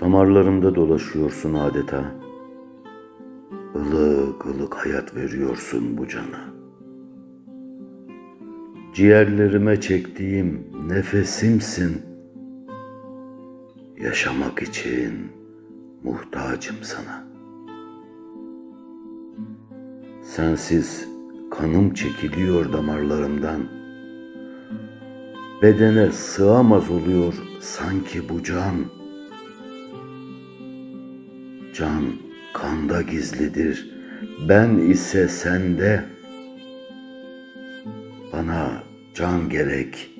Damarlarımda dolaşıyorsun adeta. Ilık ılık hayat veriyorsun bu cana. Ciğerlerime çektiğim nefesimsin. Yaşamak için muhtacım sana. Sensiz kanım çekiliyor damarlarımdan. Bedene sığamaz oluyor sanki bu can. Can kanda gizlidir, ben ise sende. Bana can gerek,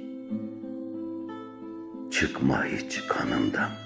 çıkma hiç kanımdan.